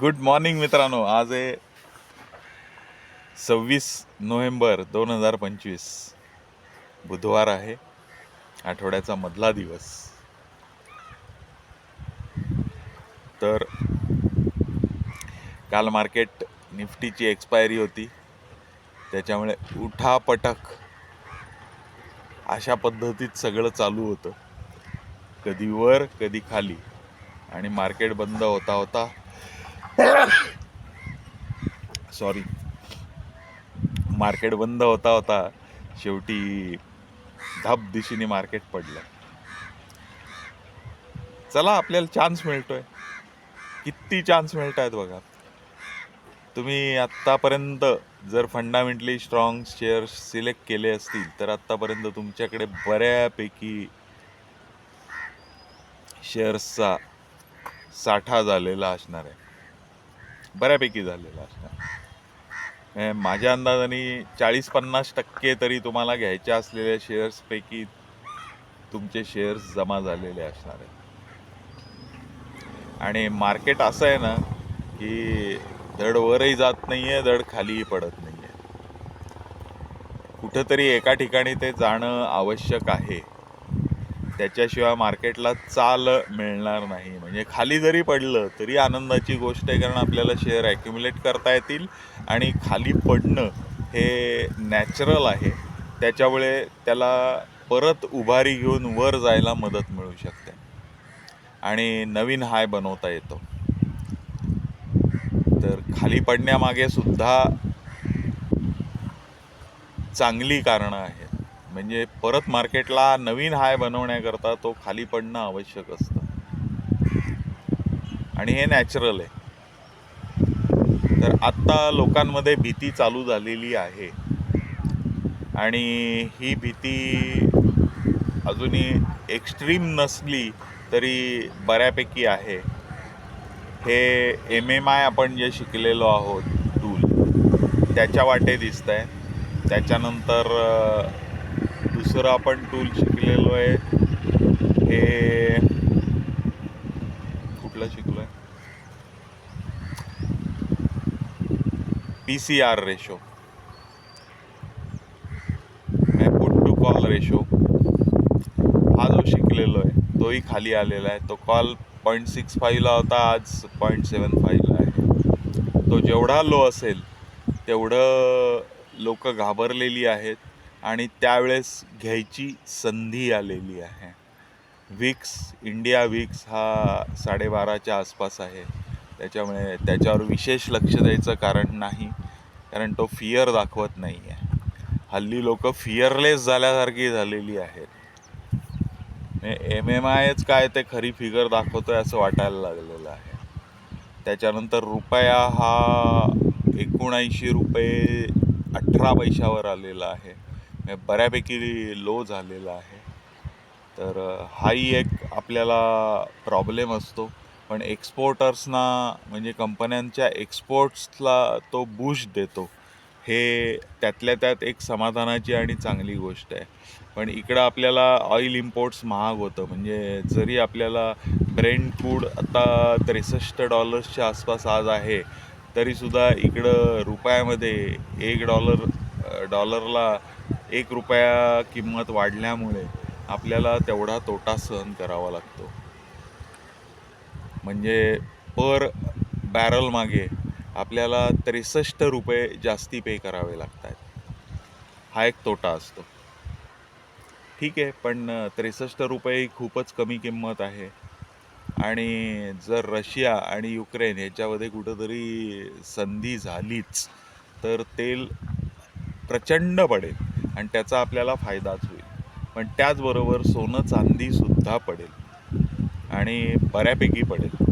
Good morning मित्रांनो. आज आहे सव्वीस नोव्हेंबर दोन हजार पंचवीस. बुधवार आहे. आठवड्याचा मधला दिवस. तर काल मार्केट निफ्टीची एक्सपायरी होती. त्याच्यामुळे उठापटक अशा पद्धतीत सगळं चालू होतं. कधी वर कधी खाली. आणि मार्केट बंद होता होता सॉरी मार्केट बंद होता होता शेवटी धब दिशेने मार्केट पडलं. चला आपल्याला चान्स मिळतोय. किती चान्स मिळत आहेत बघा. तुम्ही आत्तापर्यंत जर फंडामेंटली स्ट्रॉंग शेअर्स सिलेक्ट केले असतील तर आत्तापर्यंत तुमच्याकडे बऱ्यापैकी शेअर्सचा साठा झालेला असणार आहे. बऱ्यापैकी झालेला असणार. माझ्या अंदाजाने चाळीस पन्नास टक्के तरी तुम्हाला घ्यायच्या असलेल्या शेअर्सपैकी तुमचे शेअर्स जमा झालेले असणार आहेत. आणि मार्केट असं आहे ना की धड वरही जात नाही आहे धड खालीही पडत नाही आहे कुठंतरी एका ठिकाणी ते जाणं आवश्यक आहे. त्याच्याशिवाय मार्केटला चाल मिळणार नाही. म्हणजे खाली जरी पडलं तरी आनंदाची गोष्ट आहे कारण आपल्याला शेअर ॲक्युमुलेट करता येतील आणि खाली पडणं हे नॅचरल आहे. त्याच्यामुळे त्याला परत उभारी घेऊन वर जायला मदत मिळू शकते. आणि नवीन हाय बनवता येतो. तर खाली पडण्यामागे सुद्धा चांगली कारणं आहेत. म्हणजे परत मार्केटला नवीन हाय बनवण्याकरता तो खाली पडणं आवश्यक असतं. आणि हे नॅचरल आहे. तर आत्ता लोकांमध्ये भीती चालू झालेली आहे. आणि ही भीती अजूनही एक्स्ट्रीम नसली तरी बऱ्यापैकी आहे. हे एम एम आय आपण जे शिकलेलो आहोत टूल त्याच्या वाटे दिसत आहे त्याच्यानंतर दुसरं आपण टूल शिकलेलो आहे. हे कुठलं शिकलो आहे P C R ratio put to call ratio हा जो शिकलेलो आहे तोही खाली आलेला आहे. तो कॉल पॉईंट सिक्स फाईव्हला होता आज पॉईंट सेवन फाईव्हला आहे. तो जेवढा लो असेल तेवढं लोक घाबरलेली आहेत. आणि त्यावेळेस घ्यायची संधी आलेली आहे. विक्स इंडिया विक्स हा साडेबाराच्या आसपास आहे. त्याच्यामुळे त्याच्यावर विशेष लक्ष द्यायचं कारण नाही कारण तो फिअर दाखवत नाही आहे हल्ली लोक फिअरलेस झाल्यासारखी झालेली आहेत. एम एम आयच काय ते खरी फिगर दाखवतोय असं वाटायला लागलेलं आहे. त्याच्यानंतर रुपया हा एकोणऐंशी रुपये अठरा पैशावर आलेला आहे. बऱ्यापैकी लो झालेला आहे. तर हाही एक आपल्याला प्रॉब्लेम असतो. पण एक्सपोर्टर्सना म्हणजे कंपन्यांच्या एक्सपोर्ट्सला तो बूस्ट देतो. हे त्यातल्या त्यात एक समाधानाची आणि चांगली गोष्ट आहे. पण इकडं आपल्याला ऑइल इम्पोर्ट्स महाग होतं. म्हणजे जरी आपल्याला ब्रेंड फूड आता त्रेसष्ट डॉलर्सच्या आसपास आज आहे तरीसुद्धा इकडं रुपयामध्ये एक डॉलर डॉलरला एक रुपया किंमत वाढल्यामुळे आपल्याला तेवढा तोटा सहन करावा लागतो. म्हणजे पर बॅरल मागे आपल्याला त्रेसष्ट रुपये जास्ती पे करावे लागत आहेत हा एक तोटा असतो. ठीक आहे पण त्रेसष्ट रुपये ही खूपच कमी किंमत आहे. आणि जर रशिया आणि युक्रेन याच्यामध्ये कुठंतरी संधी झालीच तर तेल प्रचंड पडेल. आणि त्याचा आपल्याला फायदाच होईल. पण त्याचबरोबर सोनं चांदीसुद्धा पडेल. आणि बऱ्यापैकी पडेल.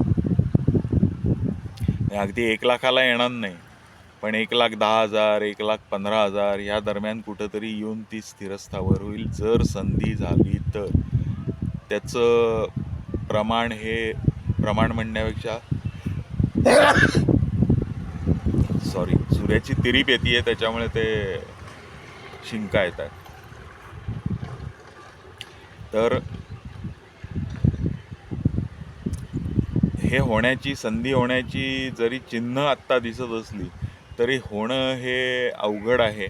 अगदी एक लाखाला येणार नाही. पण एक लाख दहा हजार एक लाख पंधरा हजार या दरम्यान कुठंतरी येऊन ती स्थिरस्थावर होईल. जर संधी झाली तर. त्याचं प्रमाण हे प्रमाण म्हणण्यापेक्षा सॉरी सूर्याची तिरीप येते त्याच्यामुळे ते शिंका येत आहेत तर हे होण्याची संधी होण्याची जरी चिन्ह आत्ता दिसत असली तरी होणं हे अवघड आहे.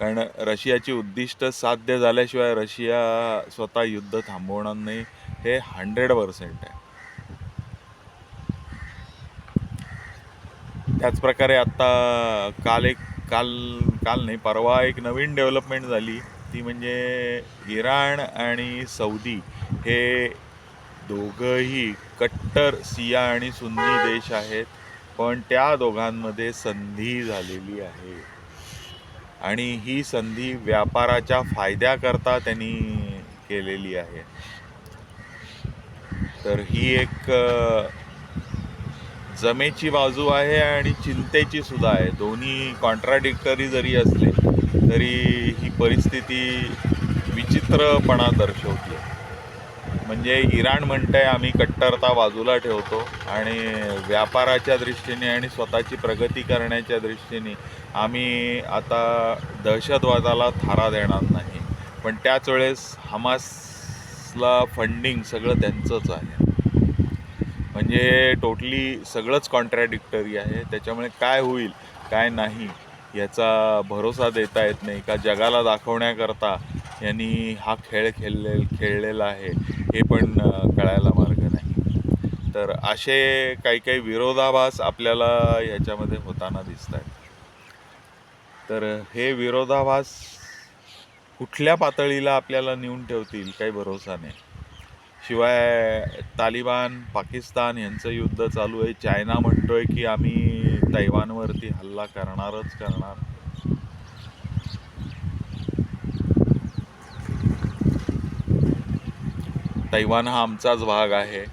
कारण रशियाची उद्दिष्ट साध्य झाल्याशिवाय रशिया स्वतः युद्ध थांबवणार नाही हे हंड्रेड पर्सेंट आहे. त्याचप्रकारे आत्ता काल एक काल काल नाही परवा एक नवीन डेव्हलपमेंट झाली. ती म्हणजे इराण आणि सौदी हे दोघंही कट्टर सिया आणि सुन्नी देश आहेत. पण त्या दोघांमध्ये संधी झालेली आहे. आणि ही संधी व्यापाराच्या फायद्याकरता त्यांनी केलेली आहे. तर ही एक जमेची बाजू आहे आणि चिंतेची सुद्धा आहे. दोन्ही कॉन्ट्राडिक्टरी जरी असले तरी ही परिस्थिती विचित्रपणा दर्शवते म्हणजे इराण म्हणतंय आम्ही कट्टरता बाजूला ठेवतो आणि व्यापाराच्या दृष्टीने आणि स्वतःची प्रगती करण्याच्या दृष्टीने आम्ही आता दहशतवादाला थारा देणार नाही. पण त्याच वेळेस हमासला फंडिंग सगळं त्यांचंच आहे. म्हणजे टोटली सगळंच कॉन्ट्रॅडिक्टरी आहे. त्याच्यामुळे काय होईल काय नाही याचा भरोसा देता येत नाही का? जगाला दाखवण्याकरता यांनी हा खेळ खेळले खेळलेला आहे. हे पण कळायला मार्ग नाही. तर असे काही काही विरोधाभास आपल्याला ह्याच्यामध्ये होताना दिसत आहेत. तर हे विरोधाभास कुठल्या पातळीला आपल्याला नेऊन ठेवतील काही भरोसा नाही. शिवाय तालिबान पाकिस्तान यांचं युद्ध चालू आहे. चायना म्हणतोय की आम्ही तैवानवरती हल्ला करणारच करणार. तैवान हा आमचाच भाग आहे.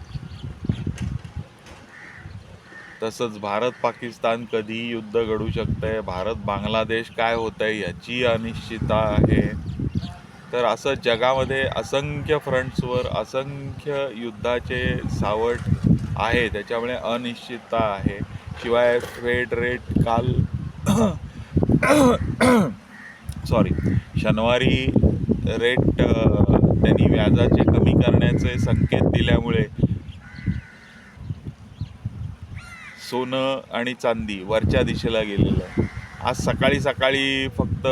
तसंच भारत पाकिस्तान कधीही युद्ध घडू शकतंय. भारत बांगलादेश काय होतंय याची अनिश्चितता आहे. तर असं जगामध्ये असंख्य फ्रंट्सवर असंख्य युद्धाचे सावट आहे त्याच्यामुळे अनिश्चितता आहे. शिवाय फेड रेट काल सॉरी शनिवारी रेट त्यांनी व्याजाचे कमी करण्याचे संकेत दिल्यामुळे सोनं आणि चांदी वरच्या दिशेला गेलेलं आहे. आज सकाळी सकाळी फक्त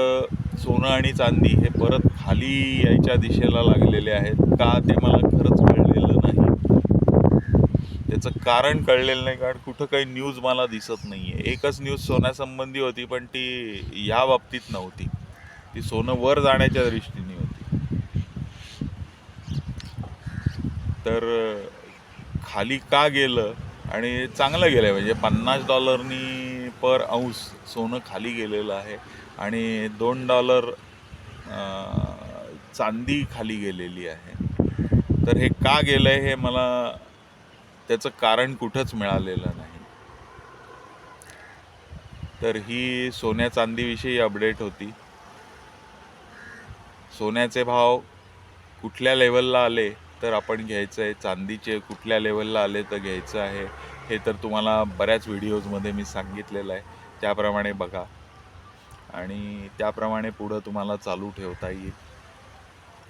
सोनं आणि चांदी हे परत खाली यायच्या दिशेला लागलेले आहेत. का ते मला खरंच कळलेलं नाही. त्याचं कारण कळलेलं नाही कारण कुठं काही न्यूज मला दिसत नाही आहे एकच न्यूज सोन्यासंबंधी होती पण ती या बाबतीत नव्हती. ती सोनं वर जाण्याच्या दृष्टीने होती. तर खाली का गेलं आणि चांगलं गेलं आहे म्हणजे पन्नास डॉलरनी पर अंश सोनं खाली गेलेलं आहे. आणि दोन डॉलर चांदी खाली गेलेली आहे. तर हे का गेलं आहे हे मला त्याचं कारण कुठंच मिळालेलं नाही. तर ही सोन्या चांदीविषयी अपडेट होती. सोन्याचे भाव कुठल्या लेवलला आले तर आपण घ्यायचं आहे चांदीचे कुठल्या लेवलला आले तर घ्यायचं आहे. हे तर तुम्हाला बऱ्याच व्हिडिओजमध्ये मी सांगितलेलं आहे. त्याप्रमाणे बघा. आणि त्याप्रमाणे पुढं तुम्हाला चालू ठेवता येईल.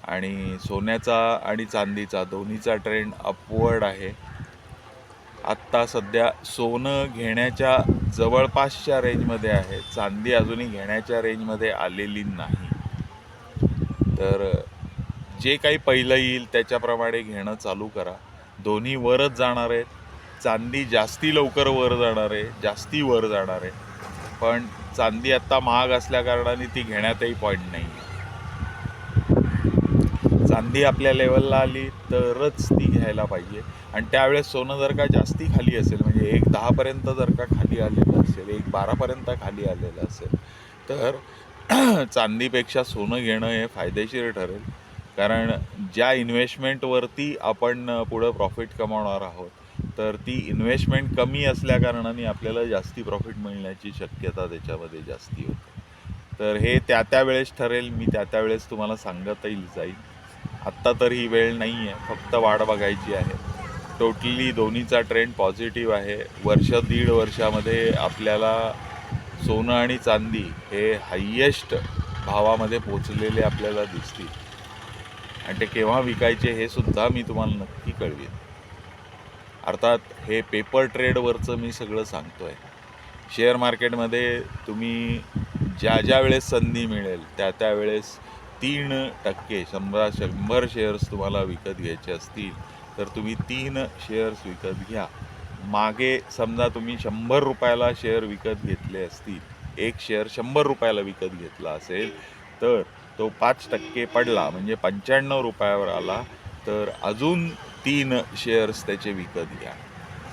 आणि सोन्याचा आणि चांदीचा दोन्हीचा ट्रेंड अपवर्ड आहे. आत्ता सध्या सोनं घेण्याच्या जवळपासच्या रेंजमध्ये आहे. चांदी अजूनही घेण्याच्या रेंजमध्ये आलेली नाही. तर जे काही पहिलं येईल त्याच्याप्रमाणे घेणं चालू करा. दोन्ही वरच जाणार आहेत. चांदी जास्ती लवकर वर जाणार आहे जास्ती वर जाणार आहे. पण चांदी आत्ता महाग असल्याकारणाने ती घेण्यातही पॉईंट नाही चांदी आपल्या लेवलला आली तरच ती घ्यायला पाहिजे. आणि त्यावेळेस सोनं जर का जास्ती खाली असेल म्हणजे एक दहापर्यंत जर का खाली आलेलं असेल एक बारापर्यंत खाली आलेलं असेल तर चांदीपेक्षा सोनं घेणं हे फायदेशीर ठरेल. कारण ज्या इन्व्हेस्टमेंटवरती आपण पुढं प्रॉफिट कमावणार आहोत तर ती इन्व्हेस्टमेंट कमी असल्याकारणाने आपल्याला जास्ती प्रॉफिट मिळण्याची शक्यता त्याच्यामध्ये जास्ती होते. तर हे त्या त्या वेळेस ठरेल मी त्या त्या वेळेस तुम्हाला सांगता जाईल. आत्ता तर ही वेळ नाही आहे फक्त वाढ बघायची आहे. टोटली दोन्हीचा ट्रेंड पॉझिटिव्ह आहे. वर्ष दीड वर्षामध्ये आपल्याला सोनं आणि चांदी हे हायेस्ट भावामध्ये पोचलेले आपल्याला दिसतील. आणि ते केव्हा विकायचे हे सुद्धा मी तुम्हाला नक्की कळवीन. अर्थात हे पेपर ट्रेडवरचं मी सगळं सांगतो आहे शेअर मार्केटमध्ये तुम्ही ज्या ज्या वेळेस संधी मिळेल त्या त्या वेळेस तीन टक्के शंभरा शंभर शेअर्स तुम्हाला विकत घ्यायचे असतील तर तुम्ही तीन शेअर्स विकत घ्या. मागे समजा तुम्ही शंभर रुपयाला शेअर विकत घेतले असतील एक शेअर शंभर रुपयाला विकत घेतला असेल तर तो पाच टक्के पडला म्हणजे पंच्याण्णव रुपयावर आला तर अजून तीन शेअर्स त्याचे विकत घ्या.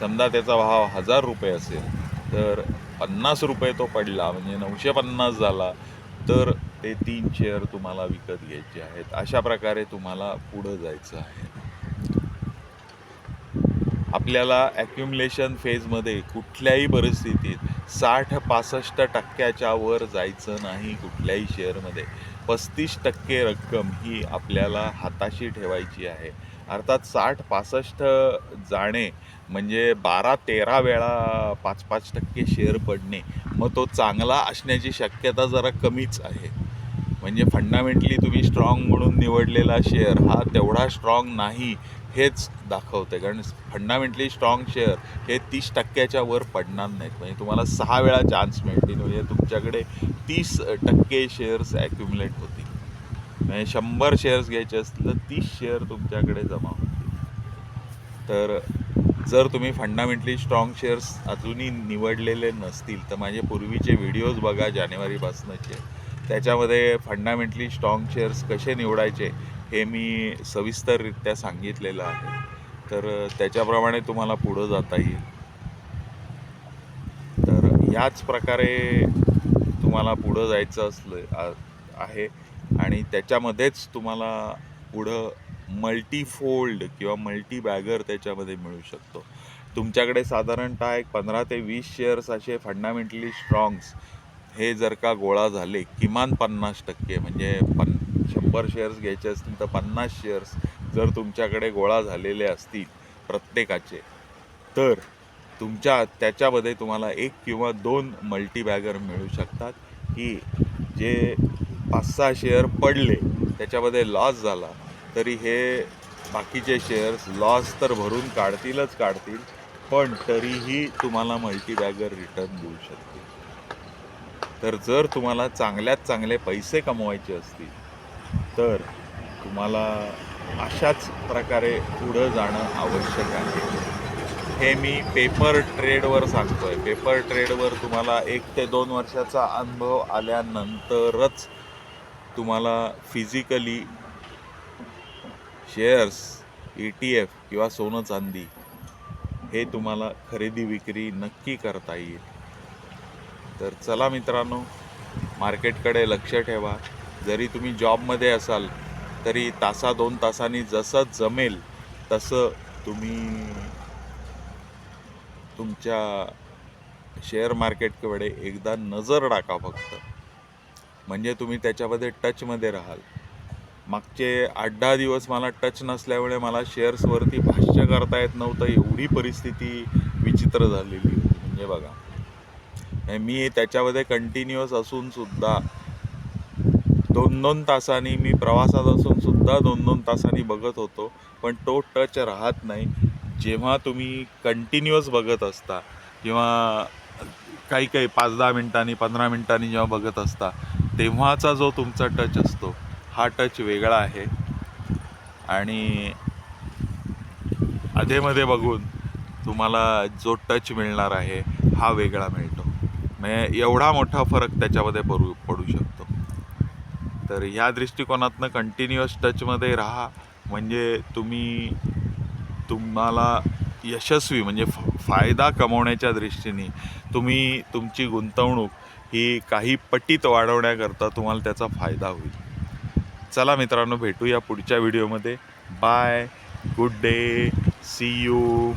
समजा त्याचा भाव हजार रुपये असेल तर पन्नास रुपये तो पडला म्हणजे नऊशे पन्नास झाला तर ते तीन शेअर तुम्हाला विकत घ्यायचे आहेत. अशा प्रकारे तुम्हाला पुढं जायचं आहे. आपल्याला ॲक्युमुलेशन फेजमध्ये कुठल्याही परिस्थितीत साठ पासष्ट टक्क्याच्या वर जायचं नाही कुठल्याही शेअरमध्ये पस्तीस टक्के रक्कम ही आपल्याला हाताशी ठेवायची आहे. अर्थात साठ पासष्ट जाणे म्हणजे बारा तेरा वेळा पाच पाच टक्के शेअर पडणे मग तो चांगला असण्याची शक्यता जरा कमीच आहे. म्हणजे फंडामेंटली तुम्ही स्ट्रॉंग म्हणून निवडलेला शेअर हा तेवढा स्ट्रॉंग नाही हेच दाखवते कारण फंडामेंटली स्ट्रॉंग शेअर हे तीस टक्क्याच्या वर पडणार नाहीत. म्हणजे तुम्हाला सहा वेळा चान्स मिळतील. म्हणजे तुमच्याकडे तीस टक्के शेअर्स ॲक्युम्युलेट होतील. म्हणजे शंभर शेअर्स घ्यायचे असतील तर तीस शेअर तुमच्याकडे जमा होतील. तर जर तुम्ही फंडामेंटली स्ट्रॉंग शेअर्स अजूनही निवडलेले नसतील तर माझे पूर्वीचे व्हिडिओज बघा जानेवारीपासूनचे. त्याच्यामध्ये फंडामेंटली स्ट्रॉंग शेअर्स कसे निवडायचे हे मी सविस्तररित्या सांगितलेलं आहे. तर त्याच्याप्रमाणे तुम्हाला पुढं जाता येईल. तर याच प्रकारे तुम्हाला पुढं जायचं असलं आहे. आणि त्याच्यामध्येच तुम्हाला पुढं मल्टीफोल्ड किंवा मल्टी बॅगर त्याच्यामध्ये मिळू शकतो. तुमच्याकडे साधारणतः एक पंधरा ते वीस शेअर्स असे फंडामेंटली स्ट्रॉंग्स हे जर का गोळा झाले किमान पन्नास टक्के म्हणजे पन शंभर शेअर्स घ्यायचे असतील तर पन्नास शेअर्स जर तुमच्याकडे गोळा झालेले असतील प्रत्येकाचे तर तुमच्या त्याच्यामध्ये तुम्हाला एक किंवा दोन मल्टीबॅगर मिळू शकतात की जे पाच सहा शेअर पडले त्याच्यामध्ये लॉस झाला. तरी हे बाकीचे शेअर्स लॉस तर भरून काढतीलच काढतील पण तरीही तुम्हाला मल्टीबॅगर रिटर्न देऊ शकतील तर जर तुम्हाला चांगल्यात चांगले पैसे कमवायचे असतील तर तुम्हाला अशाच प्रकारे पुढं जाणं आवश्यक आहे. हे मी पेपर ट्रेडवर सांगतो आहे पेपर ट्रेडवर तुम्हाला एक ते दोन वर्षाचा अनुभव आल्यानंतरच तुम्हाला physically shares E T F किंवा सोनं चांदी हे तुम्हाला खरेदी विक्री नक्की करता येईल. तर चला मित्रांनो मार्केटकडे लक्ष ठेवा. जरी तुम्ही जॉबमध्ये असाल तरी तासा दोन तासांनी जसं जमेल तसं तुम्ही तुमच्या शेअर मार्केटकडे एकदा नजर टाका फक्त. म्हणजे तुम्ही त्याच्यामध्ये टचमध्ये राहाल. मागचे आठ दहा दिवस मला टच नसल्यामुळे मला शेअर्सवरती भाष्य करता येत नव्हतं. एवढी परिस्थिती विचित्र झालेली होती. म्हणजे बघा. मी त्याच्यामध्ये कंटिन्युअस असून सुद्धा दोन दोन तासांनी मी प्रवासात असून सुद्धा दोन दोन तासांनी बघत होतो. पण तो टच राहत नाही. जेव्हा तुम्ही कंटिन्युअस बघत असता किंवा काही काही पाच दहा मिनिटांनी पंधरा मिनिटांनी जेव्हा बघत असता तेव्हाचा जो तुमचा टच असतो हा टच वेगळा आहे. आणि अधेमध्ये बघून तुम्हाला जो टच मिळणार आहे हा वेगळा मिळतो. म्हणजे एवढा मोठा फरक त्याच्यामध्ये पडू पडू शकतो. तर ह्या दृष्टिकोनातनं कंटिन्युअस टचमध्ये राहा. म्हणजे तुम्ही तुम्हाला यशस्वी म्हणजे फ फायदा कमवण्याच्या दृष्टीने तुम्ही तुमची गुंतवणूक ही काही पटीत वाढवण्याकरता तुम्हाला त्याचा फायदा होईल. चला मित्रांनो भेटूया पुढच्या व्हिडिओमध्ये. Bye good day see you.